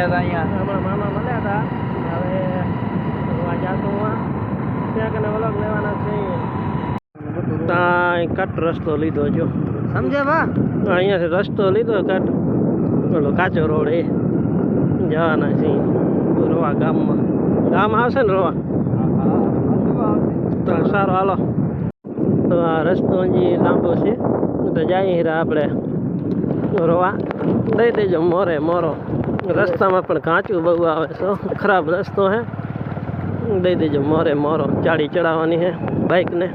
મળ્યા હતા અહીંયા. હમણાં મામા મળ્યા હતા. હવે જોવા જાતો હું ત્યાં કને વલોગ લેવાના છે. ત્યાં કટ રસ્તો લીધો જો સમજે બા? અહીંયાથી રસ્તો લીધો કટ પેલો કાચો રોડ એ. જવાના છે રોવા ગામમાં. ગામ આવશે ને રોવા? તો સારું હાલો. તો આ રસ્તો હજી લાંબો છે. તો જાય હીરા આપણે. રોવા. દઈ દેજો મોરે મોરો. રસ્તામાં પણ કાચું બહુ આવે છે. ખરાબ રસ્તો હે. દઈ દેજો મોરે મોરો ચાડી ચડાવવાની હે બાઇકને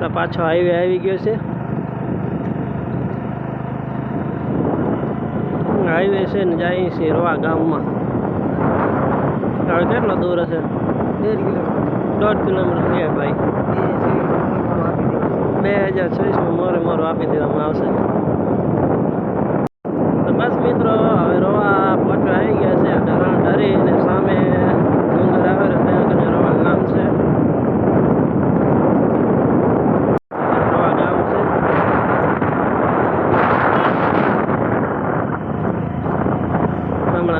તો પાછો હાઈવે આવી ગયો છે. હાઈવે છે ને જાય છે રોવા ગામમાં. હવે કેટલો દૂર હશે? દોઢ કિલોમીટર છે ભાઈ. બે હજાર છવ્વીસમાં મોરે મોરો આપી દેવામાં આવશે. તો બસ મિત્રો, હવે રોવા પહોંચવા આવી ગયા છે. ધરણ ધરી અને સામે ડુંગર આવે ત્યાં કને રોવા ગામ છે.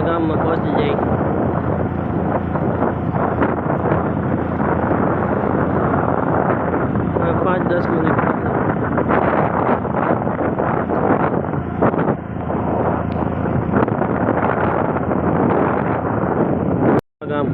ગામમાં પહોંચી જાય. પાંચ દસ મિનિટ ગામ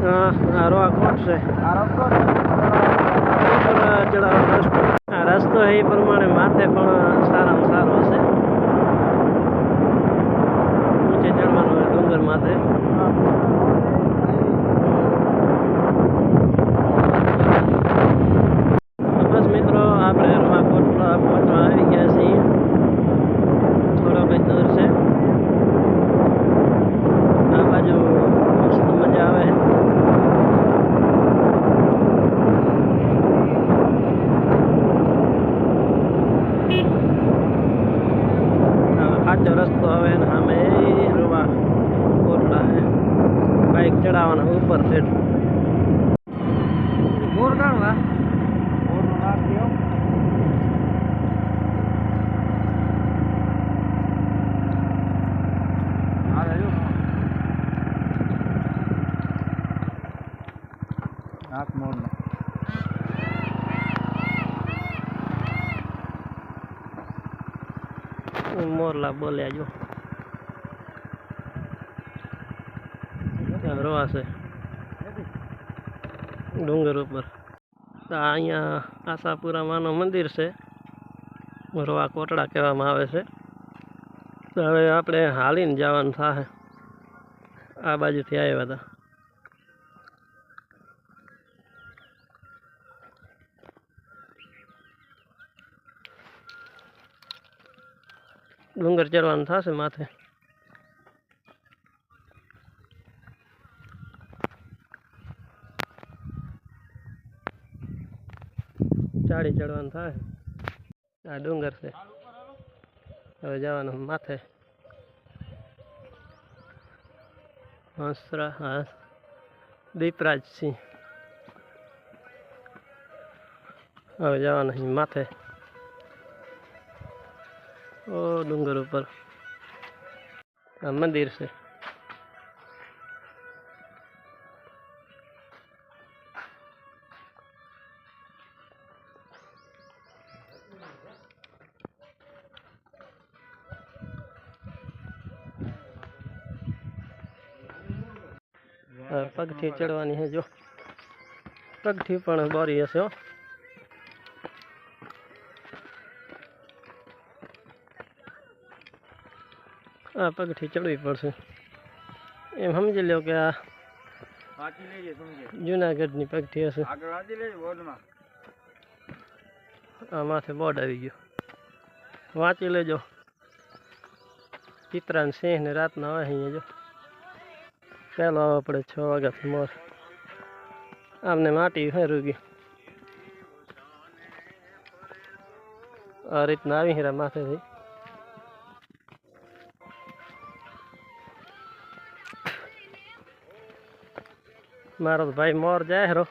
હા આ રોવા કોટ છે ઉપર ચડાવવાનો રસ્તો આ રસ્તો એ પ્રમાણે માથે પણ સારામાં સારો હશે ઊંચે ચડવાનું હોય ડુંગર માથે તો બસ મિત્રો, આપણે રવા કોટડા પહોંચવા આવી ગયા છીએ. થોડો કંઈ દૂર છે. આ બાજુ મસ્ત મજા આવે. છે હવે સાચો રસ્તો આવે ને સામે એ રોવા કોટડા છે ચડાવવાના ઉપર ઠેઠ બોર નાક મોડ મોરલા બોલ્યા જો. ત્યાં રોવાશે ડુંગર ઉપર. તો અહીંયા આશાપુરા માનું મંદિર છે. રોવા કોટડા કહેવામાં આવે છે. તો હવે આપણે હાલીને જવાનું થાય આ બાજુથી આવ્યા હતા. ડુંગર ચડવાનું થશે માથે. ચાડી ચડવાનું થાય. આ ડુંગર છે. હવે જવાનું માથે. હંસરા હા દીપરાજ સિંહ. હવે જવાનું માથે. ઓ ડુંગર ઉપર. આ મંદિર છે. પગથી ચડવાની છે જો. પગથી પણ બોરી હશે હો. આ પગથી ચડવી પડશે. એમ સમજી લો કે આ જુનાગઢની પગથી હશે. આ માથે બોર્ડ આવી ગયો. વાંચી લેજો. ચિત્રાન સિંહ ને રાતના હોય અહીંયા જો. पहला अपने छ गया मोर आपने माटी फेरूगी और इतना भी हिरा माथे थी मारो तो भाई मोर जाए हेरो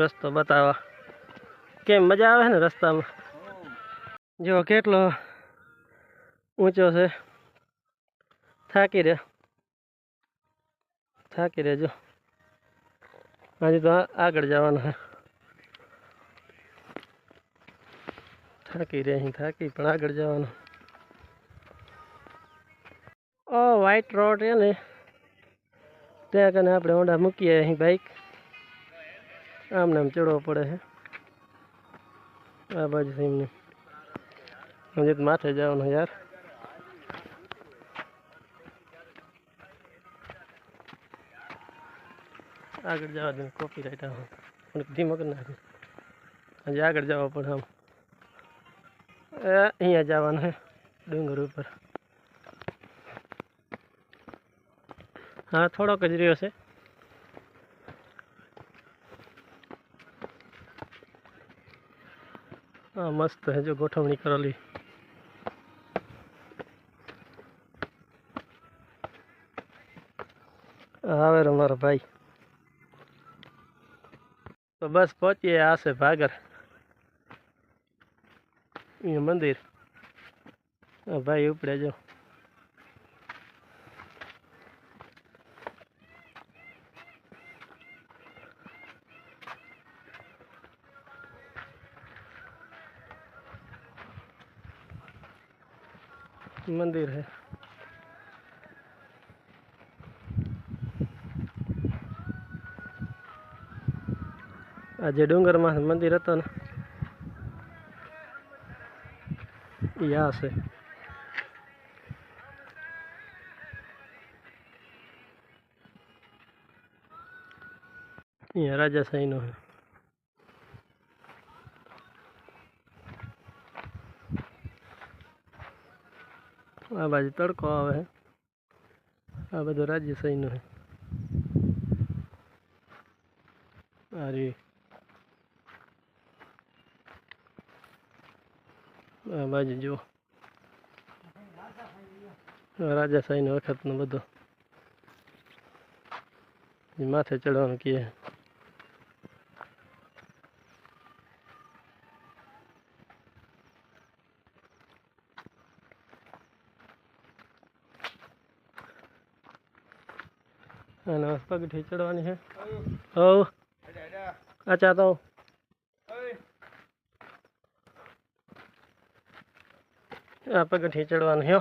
रस्त बतावा के मज़ा आए ना रस्ता में जो के ऊंचो से थाकी रहा થાકી રહેજો. હજી તો આ- આગળ જવાનું છે થાકી રહે અહીં, થાકી, પણ આગળ જવાનું. ઓ વ્હાઈટ રોડ છે ને. ત્યાં કને આપણે હોન્ડા મૂકીએ અહીં બાઈક આમને આમ ચડવો પડે છે આ બાજુ એમને. હજી તો માથે જવાનું યાર. આગળ જવા દે કોપી રાઈટ આવે પણ ધીમો કરી નાખે. હજી આગળ જવા પડે આમ. એ, અહીંયા જવાનું છે ડુંગર ઉપર. હા, થોડોક જ રહ્યો છે. હા, મસ્ત છે જો ગોઠવણી કરેલી. આવે રે મારો ભાઈ તો બસ પહોંચીએ આ છે ભાગર અહીંયા મંદિર આ ભાઈ ઉપડે જો મંદિર છે આ જે ડુંગરમાં મંદિર હતો ને. ઈ આ છે અહીંયા રાજાશાહીનો છે. આ બાજુ તડકો આવે આ બધું રાજ્યશાહીનું છે આ રહ્યું આ બાજુ જુઓ આ રાજાશાહીનો વખતનો બધો. ઈ માથે ચડવાનું કહે. અને પગથી ચડવાની છે હવ. અચ્છા તો આ પગથિયે ચડવાનું હો.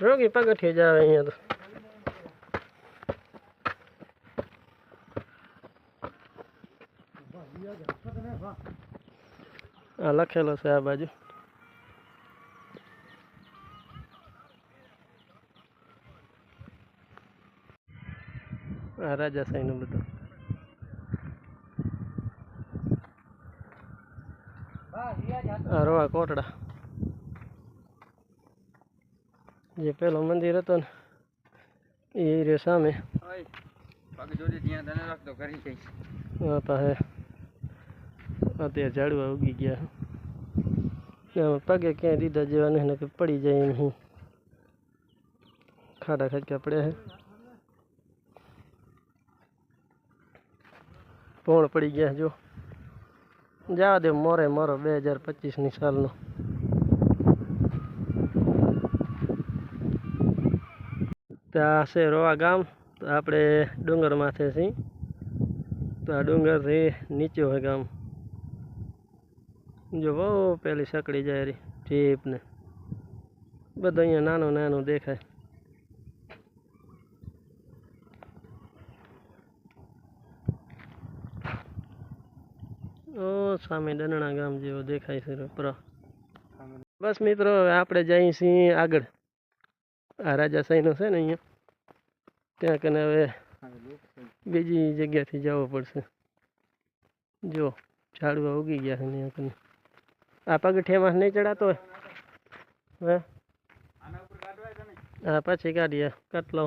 રોગી પગથિયે જ આવે અહીંયા તો. આ લખેલો છે આ બાજુ. આ રાજાશાહીનું બધું. આ રોવા કોટડા. જે પેલો મંદિર હતો ને એ રે સામે. અત્યારે ઝાડવા ઉગી ગયા. પગે ક્યાંય દીધા જેવા નહીં કે પડી જાય નહીં ખાડા ખડકા પડ્યા છે પોણ પડી ગયા જો. જવા દે મોરે મોરો બે હજાર પચીસની સાલનો. ત્યાં છે રોવા ગામ. તો આપણે ડુંગર માથે છીએ. તો આ ડુંગરથી નીચે હોય ગામ. જો બહુ પેલી સકડી જાય રી જીપને બધું અહીંયા નાનું નાનું દેખાય. ઓ સામે દનણા ગામ જેવો દેખાય છે ઉપરો બસ મિત્રો, હવે આપણે જઈએ છીએ આગળ. આ રાજા રાજાશાહીનું છે ને અહીંયા. ત્યાં કને હવે બીજી જગ્યાથી જવું પડશે. જો ઝાડવા ઉગી ગયા છે ત્યાં કને. આ પગઠિયામાં નહીં ચડાતો હોય? હે? હા પછી કાઢીએ કટલો.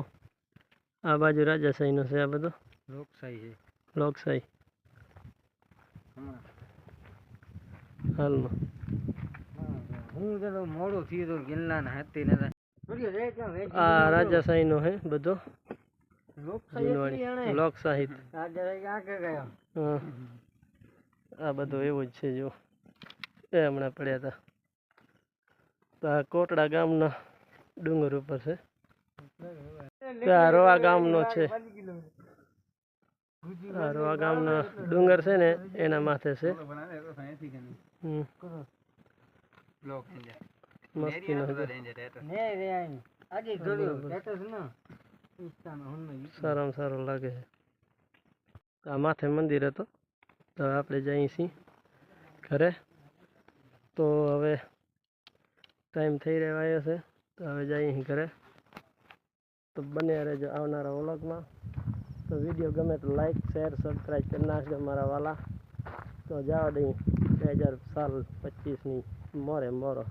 આ બાજુ રાજાશાહીનો છે આ બધો. લોકશાહી છે. લોકશાહી હાલમાં. હું તો મોડો થયું તો ગિલ્લાના હતી ને આ રાજાશાહીનો હે બધો. જૂનવાણી. લોક સાહિત્ય આ બધું એવું જ છે જો. એ હમણાં પડ્યા હતા તો આ કોટડા ગામના ડુંગર ઉપર છે. આ રોવા ગામનો છે. આ રોવા ગામનો ડુંગર છે ને એના માથે છે. મસ્તી ને. સારામાં સારો લાગે છે. આ માથે મંદિર હતો. તો આપણે જઈએ છીએ ઘરે. તો હવે ટાઈમ થઈ રહ્યો આવ્યો છે. તો હવે જઈએ ઘરે. તો બને રહેજો આવનારા વ્લોગમાં. તો વીડિયો ગમે તો લાઈક શેર સબસ્ક્રાઈબ કરી નાખજો મારા વાલા. તો જાઓ દઈ બે હજાર સાલ પચીસની મોરે મોરો.